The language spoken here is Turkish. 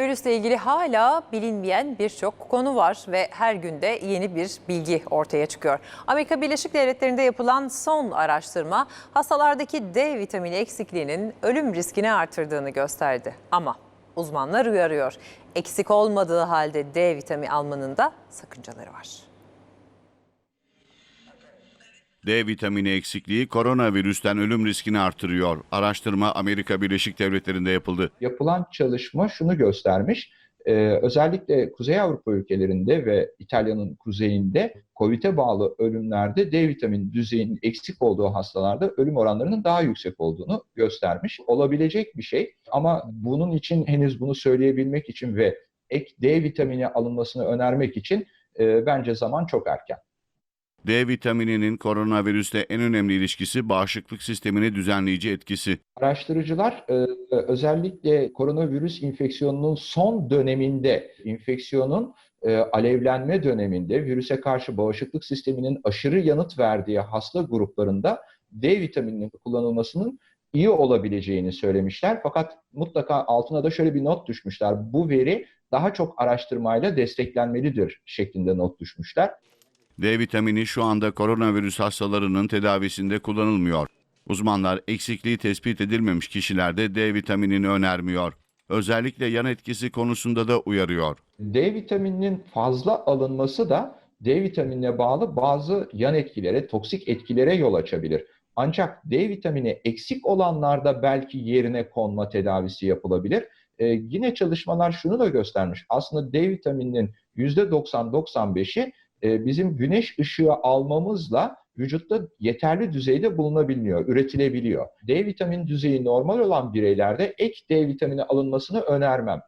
Virüsle ilgili hala bilinmeyen birçok konu var ve her günde yeni bir bilgi ortaya çıkıyor. Amerika Birleşik Devletleri'nde yapılan son araştırma hastalardaki D vitamini eksikliğinin ölüm riskini artırdığını gösterdi. Ama uzmanlar uyarıyor. Eksik olmadığı halde D vitamini almanın da sakıncaları var. D vitamini eksikliği koronavirüsten ölüm riskini artırıyor. Araştırma Amerika Birleşik Devletleri'nde yapıldı. yapılan çalışma şunu göstermiş. Ee, özellikle Kuzey Avrupa ülkelerinde ve İtalya'nın kuzeyinde COVID'e bağlı ölümlerde D vitamini düzeyinin eksik olduğu hastalarda ölüm oranlarının daha yüksek olduğunu göstermiş. Olabilecek bir şey ama bunun için henüz bunu söyleyebilmek için ve ek D vitamini alınmasını önermek için e, bence zaman çok erken. D vitamininin koronavirüsle en önemli ilişkisi bağışıklık sistemini düzenleyici etkisi. Araştırıcılar e, özellikle koronavirüs infeksiyonunun son döneminde, infeksiyonun e, alevlenme döneminde virüse karşı bağışıklık sisteminin aşırı yanıt verdiği hasta gruplarında D vitamininin kullanılmasının iyi olabileceğini söylemişler. Fakat mutlaka altına da şöyle bir not düşmüşler. Bu veri daha çok araştırmayla desteklenmelidir şeklinde not düşmüşler. D vitamini şu anda koronavirüs hastalarının tedavisinde kullanılmıyor. Uzmanlar eksikliği tespit edilmemiş kişilerde D vitaminini önermiyor. Özellikle yan etkisi konusunda da uyarıyor. D vitamininin fazla alınması da D vitaminine bağlı bazı yan etkilere, toksik etkilere yol açabilir. Ancak D vitamini eksik olanlarda belki yerine konma tedavisi yapılabilir. Ee, yine çalışmalar şunu da göstermiş. Aslında D vitamininin %90-95'i e, bizim güneş ışığı almamızla vücutta yeterli düzeyde bulunabiliyor, üretilebiliyor. D vitamini düzeyi normal olan bireylerde ek D vitamini alınmasını önermem.